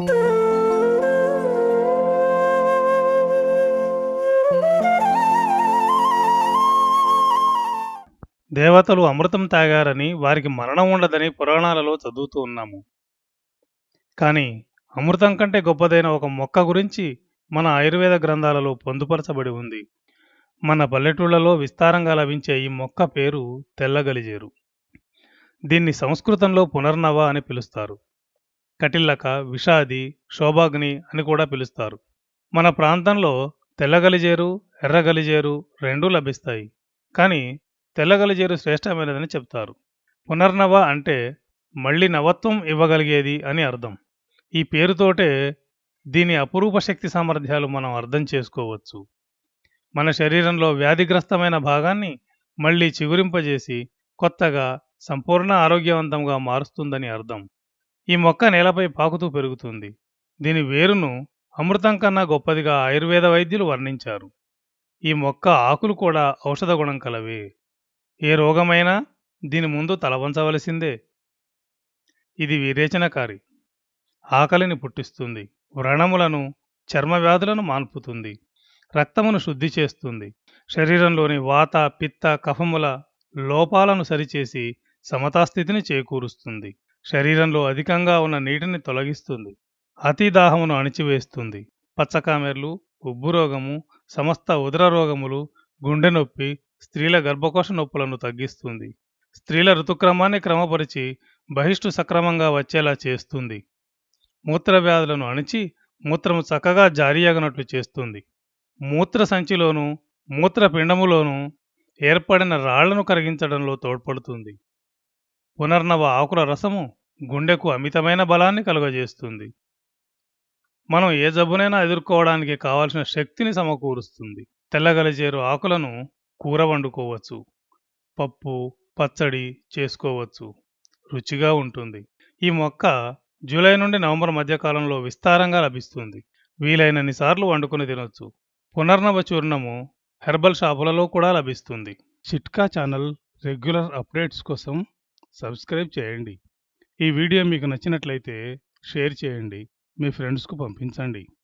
దేవతలు అమృతం తాగారని వారికి మరణం ఉండదని పురాణాలలో చదువుతూ ఉన్నాము. కానీ అమృతం కంటే గొప్పదైన ఒక మొక్క గురించి మన ఆయుర్వేద గ్రంథాలలో పొందుపరచబడి ఉంది. మన పల్లెటూళ్ళలో విస్తారంగా లభించే ఈ మొక్క పేరు తెల్లగలిజేరు. దీన్ని సంస్కృతంలో పునర్నవ అని పిలుస్తారు. కటిల్లక విషాది శోభాగ్ని అని కూడా పిలుస్తారు. మన ప్రాంతంలో తెల్లగలిజేరు ఎర్రగలిజేరు రెండూ లభిస్తాయి. కానీ తెల్లగలిజేరు శ్రేష్టమైనదని చెప్తారు. పునర్నవ అంటే మళ్ళీ నవత్వం ఇవ్వగలిగేది అని అర్థం. ఈ పేరుతోటే దీని అపురూప శక్తి సామర్థ్యాలు మనం అర్థం చేసుకోవచ్చు. మన శరీరంలో వ్యాధిగ్రస్తమైన భాగాన్ని మళ్ళీ చిగురింపజేసి కొత్తగా సంపూర్ణ ఆరోగ్యవంతంగా మారుస్తుందని అర్థం. ఈ మొక్క నేలపై పాకుతూ పెరుగుతుంది. దీని వేరును అమృతం కన్నా గొప్పదిగా ఆయుర్వేద వైద్యులు వర్ణించారు. ఈ మొక్క ఆకులు కూడా ఔషధ గుణం కలవే. ఏ రోగమైనా దీని ముందు తలవంచవలసిందే. ఇది విరేచనకారి. ఆకలిని పుట్టిస్తుంది. వ్రణములను చర్మ వ్యాధులను మాన్పుతుంది. రక్తమును శుద్ధి చేస్తుంది. శరీరంలోని వాత పిత్త కఫముల లోపాలను సరిచేసి సమతాస్థితిని చేకూరుస్తుంది. శరీరంలో అధికంగా ఉన్న నీటిని తొలగిస్తుంది. అతి దాహమును అణిచివేస్తుంది. పచ్చకామెర్లు ఉబ్బు రోగము సమస్త ఉదర రోగములు గుండె నొప్పి స్త్రీల గర్భకోశ నొప్పులను తగ్గిస్తుంది. స్త్రీల ఋతుక్రమాన్ని క్రమపరిచి బహిష్టు సక్రమంగా వచ్చేలా చేస్తుంది. మూత్ర వ్యాధులను అణిచి మూత్రము చక్కగా జారీయగనట్లు చేస్తుంది. మూత్ర సంచిలోను మూత్రపిండములోను ఏర్పడిన రాళ్ళను కరిగించడంలో తోడ్పడుతుంది. పునర్నవ ఆకుల రసము గుండెకు అమితమైన బలాన్ని కలుగజేస్తుంది. మనం ఏ జబ్బునైనా ఎదుర్కోవడానికి కావలసిన శక్తిని సమకూరుస్తుంది. తెల్లగలిజేరు ఆకులను కూర వండుకోవచ్చు. పప్పు పచ్చడి చేసుకోవచ్చు. రుచిగా ఉంటుంది. ఈ మొక్క జూలై నుండి నవంబర్ మధ్యకాలంలో విస్తారంగా లభిస్తుంది. వీలైనన్ని సార్లు వండుకొని తినొచ్చు. పునర్నవ చూర్ణము హెర్బల్ షాపులలో కూడా లభిస్తుంది. చిట్కా ఛానల్ రెగ్యులర్ అప్డేట్స్ కోసం సబ్స్క్రైబ్ చేయండి. ఈ వీడియో మీకు నచ్చినట్లయితే షేర్ చేయండి. మీ ఫ్రెండ్స్కు పంపించండి.